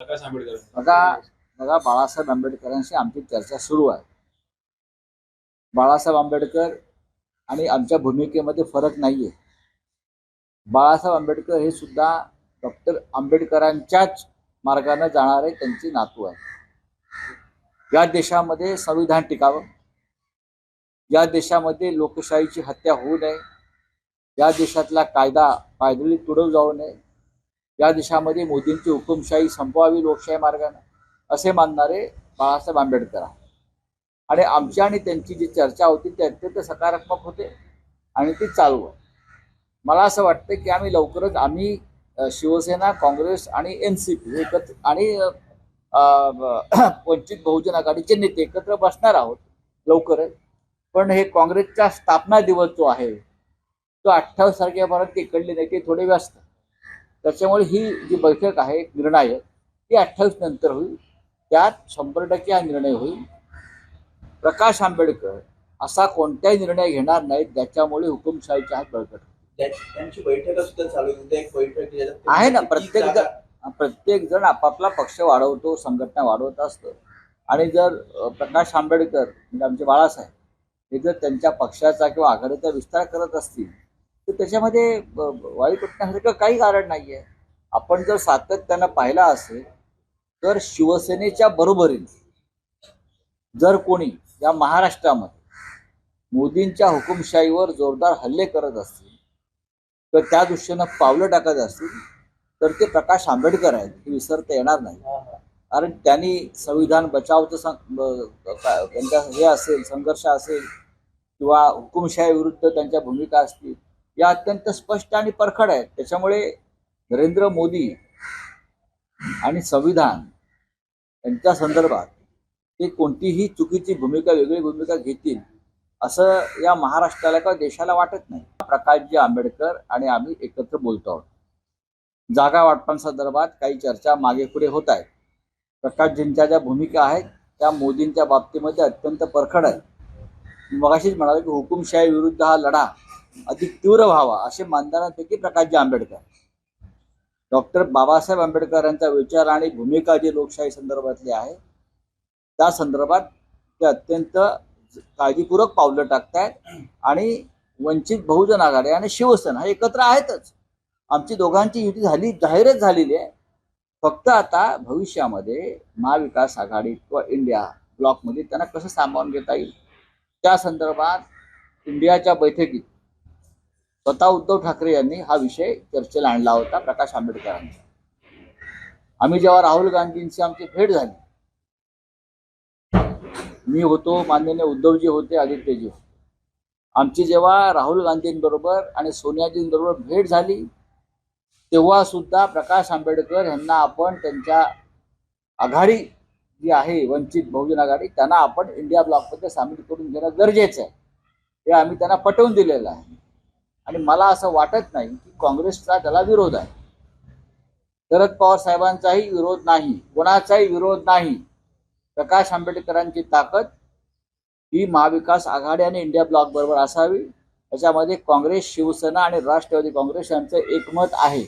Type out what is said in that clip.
प्रकाश आंबेडकर. बघा बघा बाळासाहेब आंबेडकरांशी आमची चर्चा सुरू आहे. बाळासाहेब आंबेडकर आणि आमच्या भूमिकेमध्ये फरक नाहीये. बाळासाहेब आंबेडकर हे सुद्धा डॉक्टर आंबेडकरांच्याच मार्गाने जाणारे त्यांची नातू आहे या देशामध्ये संविधान टिकावं. या देशामध्ये लोकशाहीची हत्या होऊ नये. या देशातला कायदा पायदळी तुडव जाऊ नये. या देशामध्ये मोदींची हुकुमशाही संपवावी लोकशाही मार्गाने. असे मानणारे बाळासाहेब आंबेडकर आहे आणि आमची आणि त्यांची जी चर्चा होती ती अत्यंत सकारात्मक होते आणि ती चालू आहे. मला असं वाटतं की आम्ही लवकरच आम्ही शिवसेना काँग्रेस आणि एन सी पी एकत्र आणि वंचित बहुजन आघाडीचे नेते एकत्र बसणार आहोत लवकरच. पण हे काँग्रेसचा स्थापना दिवस जो आहे तो अठ्ठावीस तारखेपर्यंत इकडले नेते थोडे व्यस्त. त्याच्यामुळे ही जी बैठक आहे निर्णायक ती अठ्ठावीस नंतर होईल. त्यात शंभर टक्के हा निर्णय होईल. प्रकाश आंबेडकर असा कोणताही निर्णय घेणार नाहीत ज्याच्यामुळे हुकुमशाहीचे हात बळकट त्यांची बैठक सुद्धा चालू एक बैठक आहे ना प्रत्येक जण प्रत्येक जण आपापला पक्ष वाढवतो संघटना वाढवत असतो. आणि जर प्रकाश आंबेडकर म्हणजे आमचे बाळासाहेब हे जर त्यांच्या पक्षाचा किंवा आघाडीचा विस्तार करत असतील तर त्याच्यामध्ये वाईट वाटण्यासारखं काही कारण नाहीये आपण जर सातत्यानं पाहिला असेल तर शिवसेनेच्या बरोबरीने जर कोणी या महाराष्ट्रामध्ये मोदींच्या हुकुमशाहीवर जोरदार हल्ले करत असतील तर त्या दृष्टीनं पावलं टाकत असतील तर ते प्रकाश आंबेडकर आहेत हे विसरता येणार नाही. कारण त्यांनी संविधान बचावचं त्यांचा हे असेल संघर्ष असेल किंवा हुकुमशाही विरुद्ध त्यांच्या भूमिका असतील या अत्यंत स्पष्ट आणि परखड आहेत. त्याच्यामुळे नरेंद्र मोदी आणि संविधान यांच्या संदर्भात ते कोणतीही चुकीची भूमिका वेगळी भूमिका घेतील असं या महाराष्ट्राला किंवा देशाला वाटत नाही. प्रकाशजी आंबेडकर आणि आम्ही एकत्र बोलतो आहोत. जागा वाटपांसंदर्भात काही चर्चा मागे पुढे होत आहेत. प्रकाशजींच्या ज्या भूमिका आहेत त्या मोदींच्या बाबतीमध्ये अत्यंत परखड आहेत. मगाशीच म्हणाले की हुकुमशाही विरुद्ध हा लढा अधिक तीव्र व्हावा असे मानणाऱ्यांपैकी प्रकाशजी आंबेडकर. डॉक्टर बाबासाहेब आंबेडकर यांचा विचार आणि भूमिका जी लोकशाही संदर्भातली आहे त्या संदर्भात ते अत्यंत काळजीपूर्वक पावलं टाकतायत आणि वंचित बहुजन आघाडी आणि शिवसेना हे एकत्र आहेतच. आमची दोघांची युती झाली जाहीरच झालेली आहे. फक्त आता भविष्यामध्ये महाविकास आघाडी किंवा इंडिया ब्लॉकमध्ये त्यांना कसं सामावून घेता येईल? त्या संदर्भात इंडियाच्या बैठकीत स्वतः उद्धव ठाकरे यांनी हा विषय चर्चेला आणला होता प्रकाश आंबेडकरांचा. आम्ही जेव्हा राहुल गांधींची आमची भेट झाली मी होतो माननीय उद्धवजी होते आदित्यजी होते. आमची जेव्हा राहुल गांधींबरोबर आणि सोनियाजींबरोबर भेट झाली तेव्हा सुद्धा प्रकाश आंबेडकर यांना आपण त्यांच्या आघाडी जी आहे वंचित बहुजन आघाडी त्यांना आपण इंडिया ब्लॉकमध्ये सामील करून घेणं गरजेचं आहे. हे आम्ही त्यांना पटवून दिलेलं आहे. आणि मला असं वाटत नाही की काँग्रेसचा त्याला विरोध आहे. शरद पवार साहेबांचाही विरोध नाही कोणाचाही विरोध नाही. प्रकाश आंबेडकरांची ताकद ही महाविकास आघाडी आणि इंडिया ब्लॉक बरोबर असावी. याच्यामध्ये काँग्रेस शिवसेना आणि राष्ट्रवादी काँग्रेस यांचं एकमत आहे.